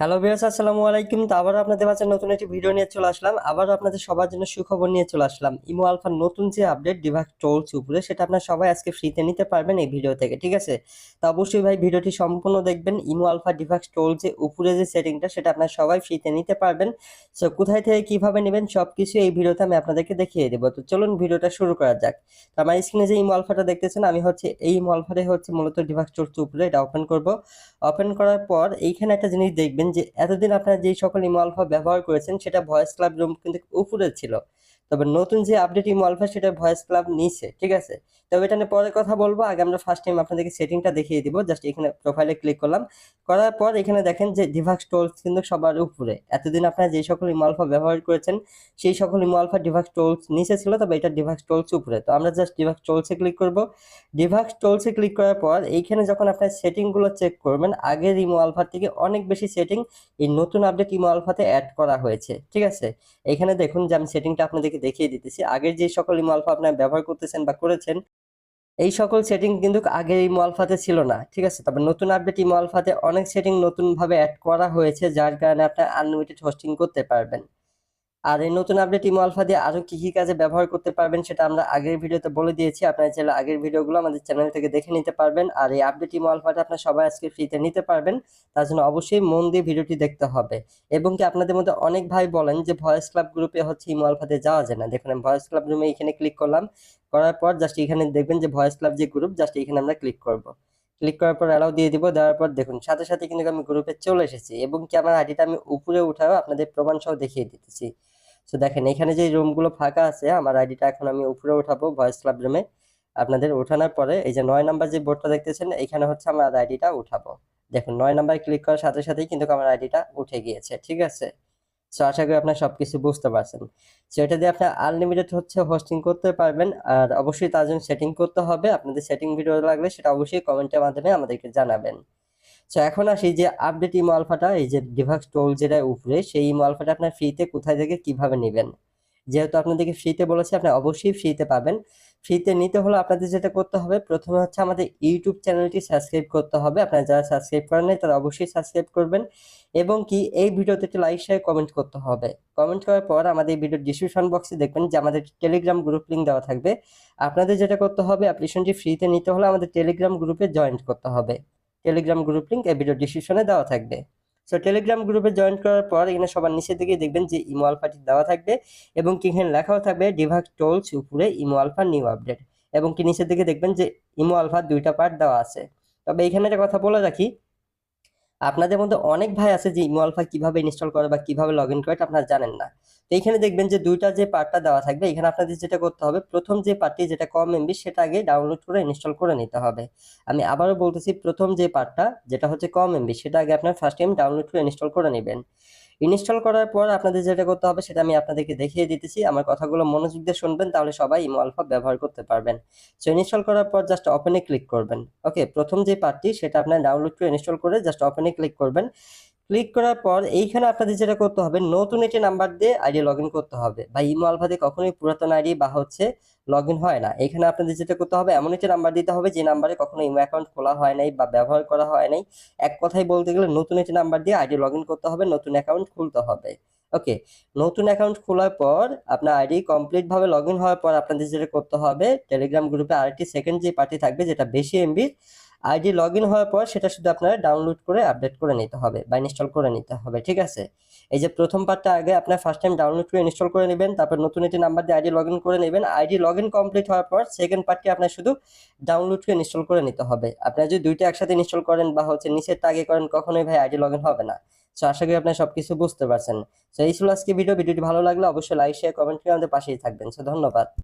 Hello viewers আসসালামু আলাইকুম। তো আবার আপনাদের মাঝে নতুন একটি ভিডিও নিয়ে চলে আসলাম। আবার আপনাদের সবার জন্য সুখবর নিয়ে চলে আসলাম। ইমো আলফার নতুন যে আপডেট ডিভাক চলছে উপরে, সেটা আপনারা সবাই আজকে ফ্রিতে নিতে পারবেন এই ভিডিও থেকে, ঠিক আছে? তো অবশ্যই ভাই ভিডিওটি সম্পূর্ণ দেখবেন। ইমো আলফা টোল যে উপরে যে সেটিংটা সেটা আপনারা সবাই ফ্রিতে নিতে পারবেন। সো কোথায় থেকে কীভাবে নেবেন সব কিছু এই ভিডিওতে আমি আপনাদেরকে দেখিয়ে দেবো। তো চলুন ভিডিওটা শুরু করা যাক। তো আমার স্ক্রিনে যে ইমো আলফাটা দেখতেছেন, আমি হচ্ছে এই ইমো আলফাটাই হচ্ছে মূলত ডিভাক চলছে উপরে, এটা ওপেন করব। ওপেন করার পর এইখানে একটা জিনিস দেখবেন যে, এতদিন আপনারা যেই সকল ইমো আলফা ব্যবহার করেছেন, সেটা ভয়েস ক্লাব রুম কিন্তু উপরে ছিল। তবে নতুন যে আপডেট ইমো আলফা সেটা ভয়েস ক্লাব নিচে ঠিক আছে? তবে এটা নিয়ে পরে কথা বলব, আগে আমরা ফার্স্ট টাইম আপনাদেরকে সেটিংটা দেখিয়ে দিব জাস্ট এখানে প্রোফাইলে ক্লিক করলাম। করার পর এখানে দেখেন যে ডিভাক্স টোলস কিন্তু সবার উপরে। এতদিন আপনারা যে সকল ইমো আলফা ব্যবহার করেছেন, সেই সকল ইমো আলফা ডিভাক্স টোলস নিচে ছিল, তবে এটা ডিভাক্স টোলস উপরে। তো আমরা জাস্ট ডিভাক্স টোলসে ক্লিক করব। ডিভাক্স টোলসে ক্লিক করার পর এইখানে যখন আপনার সেটিংগুলো চেক করবেন, আগের ইমো আলফার থেকে অনেক বেশি সেটিং এই নতুন আপডেট ইমো আলফাতে অ্যাড করা হয়েছে, ঠিক আছে? এখানে দেখুন যে আমি সেটিংটা আপনাদেরকে দেখিয়ে দিতেছি। আগের যে সকল ইমো আলফা আপনারা ব্যবহার করতেছেন বা করেছেন, এই সকল সেটিং কিন্তু আগে ইমো আলফাতে ছিল না, ঠিক আছে? তবে নতুন আপডেট ইমো আলফাতে অনেক সেটিং নতুনভাবে অ্যাড করা হয়েছে, যার কারণে আপনার আনলিমিটেড হোস্টিং করতে পারবেন। আর এই নতুন আপডেট ইমো আলফা দিয়ে আরও কি কি কাজে ব্যবহার করতে পারবেন সেটা আমরা আগের ভিডিওতে বলে দিয়েছি। আপনারা চাইলে আগের ভিডিওগুলো আমাদের চ্যানেল থেকে দেখে নিতে পারবেন। আর এই আপডেট ইমো আলফাটা আপনার সবাই আজকে ফ্রিতে নিতে পারবেন। তার জন্য অবশ্যই মন দিয়ে ভিডিওটি দেখতে হবে। এবং কি আপনাদের মধ্যে অনেক ভাই বলেন যে ভয়েস ক্লাব গ্রুপে হচ্ছে ইমো আলফাতে যাওয়া যায় না। দেখুন, আমি ভয়েস ক্লাব রুমে এখানে ক্লিক করলাম। করার পর জাস্ট এখানে দেখবেন যে ভয়েস ক্লাব যে গ্রুপ জাস্ট এখানে আমরা ক্লিক করব। ক্লিক করার পর অ্যালাউ দিয়ে দিব, দেওয়ার পর দেখুন, সাথে সাথে কিন্তু আমি গ্রুপে চলে এসেছি এবং কি আমার আইডিটা আমি উপরে উঠাও আপনাদের প্রমাণ সহ দেখিয়ে দিতেছি। তো দেখেন, এখানে যে রুমগুলো ফাঁকা আছে, আমার আইডিটা এখন আমি উপরে উঠাবো ভয়েস ক্লাব রুমে আপনাদের ওঠানোর পরে এই যে নয় নাম্বার যে বোর্ডটা দেখতেছেন, এখানে হচ্ছে আমার আইডিটা উঠাবো। দেখুন, নয় নাম্বার ক্লিক করার সাথে সাথেই কিন্তু আমার আইডিটা উঠে গিয়েছে, ঠিক আছে? সো আশা করি আপনার সবকিছু বুঝতে পারছেন। সো এটা দিয়ে আপনার আনলিমিটেড হচ্ছে হোস্টিং করতে পারবেন আর অবশ্যই তার জন্য সেটিং করতে হবে। আপনাদের সেটিং ভিডিও লাগলে সেটা অবশ্যই কমেন্টের মাধ্যমে আমাদেরকে জানাবেন। সো এখন আসি যে আপডেট ইমো আলফাটা, এই যে ডিভাক্স টোল যেটা উপরে, সেই ইমো আলফাটা আপনার ফ্রিতে কোথায় থেকে কীভাবে নেবেন? যেহেতু আপনাদেরকে ফ্রিতে বলেছি আপনি অবশ্যই ফ্রিতে পাবেন। ফ্রিতে নিতে হলে আপনাদের যেটা করতে হবে, প্রথমে হচ্ছে আমাদের ইউটিউব চ্যানেলটি সাবস্ক্রাইব করতে হবে। আপনারা যারা সাবস্ক্রাইব করেন নাই, তারা অবশ্যই সাবস্ক্রাইব করবেন এবং কি এই ভিডিওতে একটি লাইক শেয়ার কমেন্ট করতে হবে। কমেন্ট করার পর আমাদের এই ভিডিওর ডিসক্রিপশন বক্সে দেখবেন যে আমাদের টেলিগ্রাম গ্রুপ লিঙ্ক দেওয়া থাকবে। আপনাদের যেটা করতে হবে অ্যাপ্লিকেশনটি ফ্রিতে নিতে হলে আমাদের টেলিগ্রাম গ্রুপে জয়েন করতে হবে। টেলিগ্রাম গ্রুপ লিঙ্ক এই ভিডিও ডিসক্রিপশনে দেওয়া থাকবে। সো টেলিগ্রাম গ্রুপে জয়েন করার পর এখানে সবার নিচের দিকে দেখবেন যে ইমো আলফাটি দেওয়া থাকবে এবং কি এখানে লেখাও থাকবে ডিভাক টোলস উপরে ইমো আলফা নিউ আপডেট এবং কি নিচের দিকে দেখবেন যে ইমো আলফার দুইটা পার্ট দেওয়া আছে। তবে এখানে একটা কথা বলে রাখি আপনাদের মধ্যে অনেক ভাই আছে যে ইমো আলফা কীভাবে ইনস্টল করে বা কীভাবে লগ ইন করে আপনারা জানেন না। তো এখানে দেখবেন যে দুইটা যে পার্টটা দেওয়া থাকবে, এখানে আপনাদের যেটা করতে হবে, প্রথম যে পার্টটি যেটা কম এমবি সেটা আগে ডাউনলোড করে ইনস্টল করে নিতে হবে। আমি আবারও বলতেছি প্রথম যে পার্টটা যেটা হচ্ছে কম এমবি সেটা আগে আপনার ফার্স্ট টাইম ডাউনলোড করে ইনস্টল করে নেবেন। ইনস্টল করার পর আপনাদের যেটা করতে হবে, সেটা আমি আপনাদেরকে দেখিয়ে দিতেছি। আমার কথাগুলো মনোযোগ দিয়ে শুনবেন, তাহলে সবাই ইমো আলফা ব্যবহার করতে পারবেন। সো ইনস্টল করার পর জাস্ট ওপেনে ক্লিক করবেন। ওকে প্রথম যে পার্টটি সেটা আপনার ডাউনলোড করে ইনস্টল করে জাস্ট ওপেনে ক্লিক করবেন। ক্লিক করার পর এইখানে আপনাদের যেটা করতে হবে, নতুন একটি নাম্বার দিয়ে আইডি লগ করতে হবে। বা ইমো আলফা দিয়ে কখনোই পুরাতন আইডি বা হচ্ছে লগ হয় না। এখানে আপনাদের যেটা করতে হবে, এমন একটি নাম্বার দিতে হবে যে নাম্বারে কখনো ইমো অ্যাকাউন্ট খোলা হয় নাই বা ব্যবহার করা হয় নাই। এক কথায় বলতে গেলে নতুন একটি নাম্বার দিয়ে আইডি লগ করতে হবে, নতুন অ্যাকাউন্ট খুলতে হবে। ওকে, নতুন অ্যাকাউন্ট খোলার পর আপনার আইডি কমপ্লিট ভাবে লগ হওয়ার পর আপনাদের যেটা করতে হবে, টেলিগ্রাম গ্রুপে আরেকটি সেকেন্ড যে পার্টি থাকবে, যেটা বেশি এমবির আইডি লগ ইন হওয়ার পর সেটা শুধু আপনারা ডাউনলোড করে আপডেট করে নিতে হবে বা ইনস্টল করে নিতে হবে, ঠিক আছে? এই যে প্রথম পার্টটা আগে আপনার ফার্স্ট টাইম ডাউনলোড করে ইনস্টল করে নেবেন, তারপর নতুন একটি নাম্বার দিয়ে আইডি লগ ইন করে নেবেন। আইডি লগ ইন কমপ্লিট হওয়ার পর সেকেন্ড পার্টটি আপনার শুধু ডাউনলোড করে ইনস্টল করে নিতে হবে। আপনারা যদি দুইটা একসাথে ইনস্টল করেন বা হচ্ছে নিচেরটা আগে করেন, কখনোই ভাই আইডি লগ ইন হবে না। সো আশা করি আপনার সবকিছু বুঝতে পারছেন। সো এই ছিল আজকে ভিডিও ভিডিওটি ভালো লাগলে অবশ্যই লাইক শেয়ার কমেন্ট করে আমাদের পাশেই থাকবেন। সো ধন্যবাদ।